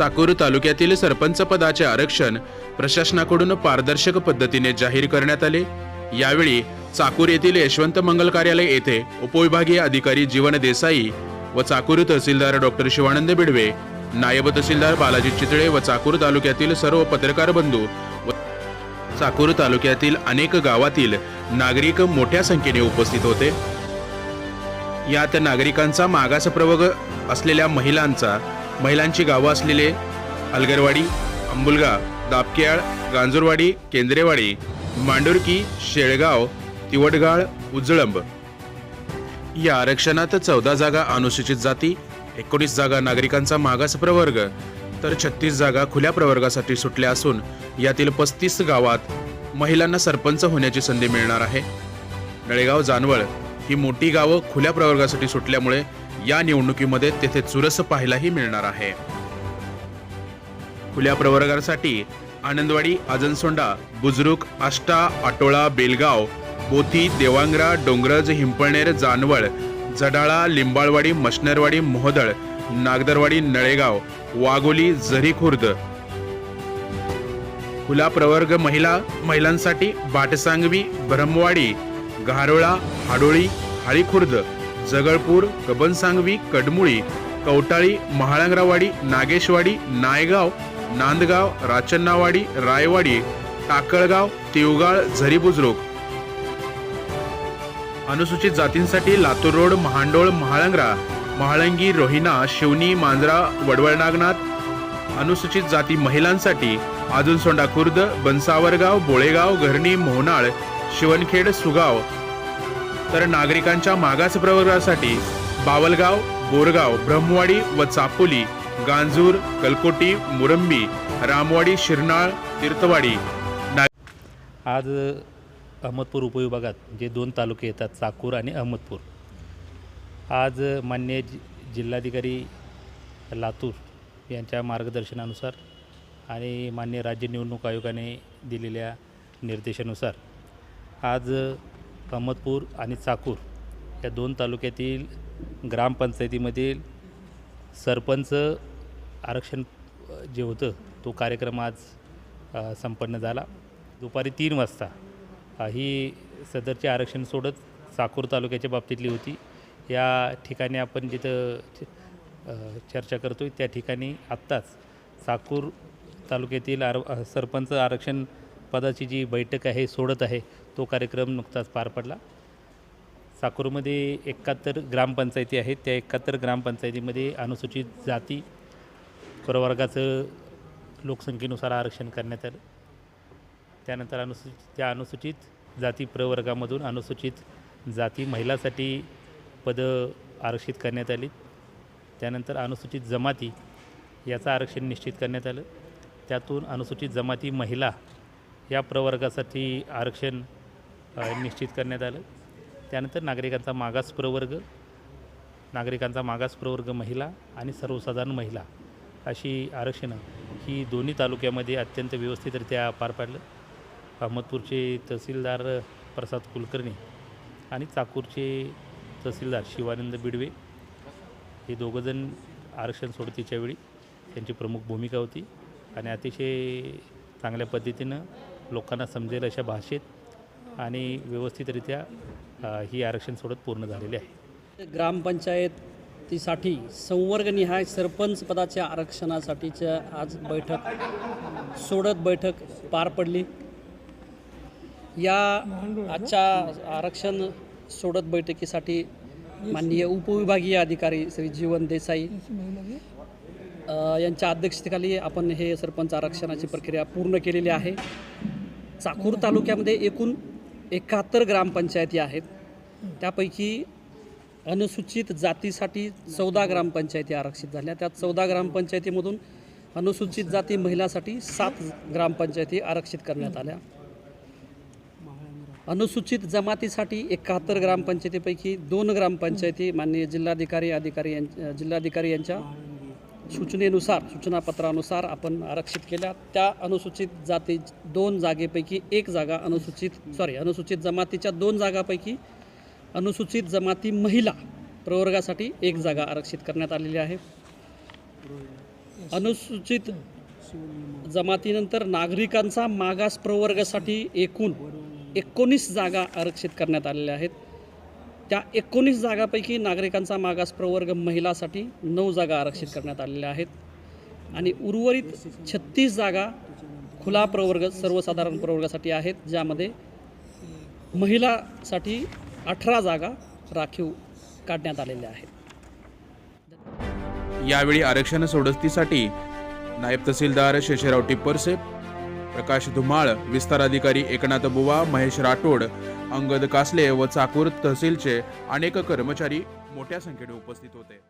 चाकूर तालुक्यातील सरपंच पदाचे आरक्षण प्रशासनाकडून पारदर्शक पद्धतीने जाहीर करण्यात आले. यावेळी चाकूर येथील यशवंत मंगल कार्यालय येथे उपविभागीय अधिकारी जीवन देसाई व चाकूर तहसीलदार डॉक्टर शिवानंद बिडवे नायब तहसीलदार बालाजी चितळे व चाकूर तालुक्यातील सर्व पत्रकार बंधू व चाकूर तालुक्यातील अनेक गावातील नागरिक मोठ्या संख्येने उपस्थित होते. यात नागरिकांचा मागास प्रवर्ग असलेल्या महिलांचा महिलांची गावं असलेले अलगरवाडी अंबुलगा दापकेआळ गांजूरवाडी केंद्रेवाडी मांडुरकी शेळगाव तिवटगाळ उजळंब. या आरक्षणात चौदा जागा अनुसूचित जाती एकोणीस जागा नागरिकांचा मागास प्रवर्ग तर छत्तीस जागा खुल्या प्रवर्गासाठी सुटल्या असून यातील पस्तीस गावात महिलांना सरपंच होण्याची संधी मिळणार आहे. नळेगाव जानवळ ही मोठी गावं खुल्या प्रवर्गासाठी सुटल्यामुळे या निवडणुकीमध्ये तेथे चुरस पाहायलाही मिळणार आहे. खुल्या प्रवर्गासाठी आनंदवाडी आजनसोंडा बुजरुक आष्टा आटोळा बेलगाव बोथी देवांगरा डोंगरज हिंपळनेर जानवळ जडाळा लिंबाळवाडी मशनरवाडी मोहदळ नागदरवाडी नळेगाव वाघोली झरी खुर्द. खुला प्रवर्ग महिला महिलांसाठी बाटसांगवी ब्रह्मवाडी घारोळा हाडोळी हाळीखुर्द जगळपूर कबनसांगवी कडमुळी कवटाळी महाळंगरावाडी नागेशवाडी नायगाव नांदगाव राचन्नावाडी रायवाडी टाकळगाव तिवगाळ झरी बुजरोग. अनुसूचित जातींसाठी लातूर रोड महांडोळ महाळंगरा महाळंगी रोहिना शिवनी मांजरा वडवळ नागनाथ. अनुसूचित जाती महिलांसाठी आजुनसोंडा खुर्द बनसावरगाव बोळेगाव घरणी मोहनाळ शिवणखेड सुगाव. तर नागरिकांच्या मागास प्रवर्गासाठी बावलगाव बोरगाव ब्रह्मवाडी व चापोली गांजूर कलकोटी मुरंबी रामवाडी शिरनाळ तीर्थवाडी आज अहमदपूर उपविभागात जे दोन तालुके येतात चाकूर आणि अहमदपूर. आज मान्य जि जिल्हाधिकारी लातूर यांच्या मार्गदर्शनानुसार आणि मान्य राज्य निवडणूक आयोगाने दिलेल्या निर्देशानुसार आज अहमदपूर आणि चाकूर या दोन तालुक्यातील ग्रामपंचायतीमधील सरपंच आरक्षण जे होतं तो कार्यक्रम आज संपन्न झाला. दुपारी तीन वाजता ही सदरचे आरक्षण सोडत साकूर तालुक्याच्या बाबतीतली होती. या ठिकाणी आपण जिथं च- चर्चा करतो त्या ठिकाणी आत्ताच साकूर तालुक्यातील आर सरपंच आरक्षण पदाची जी बैठक आहे सोडत आहे तो कार्यक्रम नुकताच पार पडला. साकूरमध्ये एकाहत्तर ग्रामपंचायती आहेत. त्या एकाहत्तर ग्रामपंचायतीमध्ये अनुसूचित जाती प्रवर्गाचं लोकसंख्येनुसार आरक्षण करण्यात आलं. त्यानंतर अनुसूचित त्या अनुसूचित जाती प्रवर्गामधून अनुसूचित जाती महिलासाठी पदं आरक्षित करण्यात आली. त्यानंतर अनुसूचित जमाती याचं आरक्षण निश्चित करण्यात आलं. त्यातून अनुसूचित जमाती महिला या प्रवर्गासाठी आरक्षण निश्चित करण्यात आलं. त्यानंतर नागरिकांचा मागास प्रवर्ग नागरिकांचा मागास प्रवर्ग महिला आणि सर्वसाधारण महिला अशी आरक्षणं ही दोन्ही तालुक्यामध्ये अत्यंत व्यवस्थितरित्या पार पाडलं. अहमदपूरचे तहसीलदार प्रसाद कुलकर्णी आणि चाकूरचे तहसीलदार शिवानंद बिडवे हे दोघंजण आरक्षण सोडतीच्या वेळी त्यांची प्रमुख भूमिका होती. आणि अतिशय चांगल्या पद्धतीनं लोकांना समजेल अशा भाषेत आणि व्यवस्थितरित्या ही आरक्षण सोडत पूर्ण झालेली आहे. ग्रामपंचायतीसाठी संवर्गनिहाय सरपंच पदाच्या आरक्षणासाठीच्या आज बैठक सोडत बैठक पार पडली. या आजच्या आरक्षण सोडत बैठकीसाठी माननीय उपविभागीय अधिकारी श्री जीवन देसाई यांच्या अध्यक्षतेखाली आपण हे सरपंच आरक्षणाची प्रक्रिया पूर्ण केलेली आहे. चाकूर तालुक्यामध्ये एकूण एकाहत्तर ग्रामपंचायती आहेत. त्यापैकी अनुसूचित जातीसाठी चौदा ग्रामपंचायती आरक्षित झाल्या. त्या चौदा ग्रामपंचायतीमधून अनुसूचित जाती महिलासाठी सात ग्रामपंचायती आरक्षित करण्यात आल्या. अनुसूचित जमातीसाठी एकाहत्तर ग्रामपंचायतीपैकी दोन ग्रामपंचायती माननीय जिल्हाधिकारी अधिकारी यांच्या जिल्हाधिकारी यांच्या सूचनेनुसार सूचनापत्रानुसार आपण आरक्षित केल्या. त्या अनुसूचित जाती दोन जागेपैकी एक जागा अनुसूचित सॉरी अनुसूचित जमातीच्या दोन जागापैकी अनुसूचित जमाती महिला प्रवर्गासाठी एक जागा आरक्षित करण्यात आलेली आहे. अनुसूचित जमातीनंतर नागरिकांचा मागास प्रवर्गासाठी एकूण एकोणीस जागा आरक्षित करण्यात आलेल्या आहेत. त्या एकोणीस जागापैकी नागरिकांचा मागास प्रवर्ग महिलासाठी नऊ जागा आरक्षित करण्यात आलेल्या आहेत. आणि उर्वरित छत्तीस जागा खुला प्रवर्ग सर्वसाधारण प्रवर्गासाठी आहेत ज्यामध्ये महिलासाठी अठरा जागा राखीव काढण्यात आलेल्या आहेत. यावेळी आरक्षण सोडस्तीसाठी नायब तहसीलदार शेषराव टिप्परसे प्रकाश धुमाळ विस्तार अधिकारी एकनाथ बुवा महेश राठोड अंगद कासले व चाकूर तहसीलचे अनेक कर्मचारी मोठ्या संख्येने उपस्थित होते.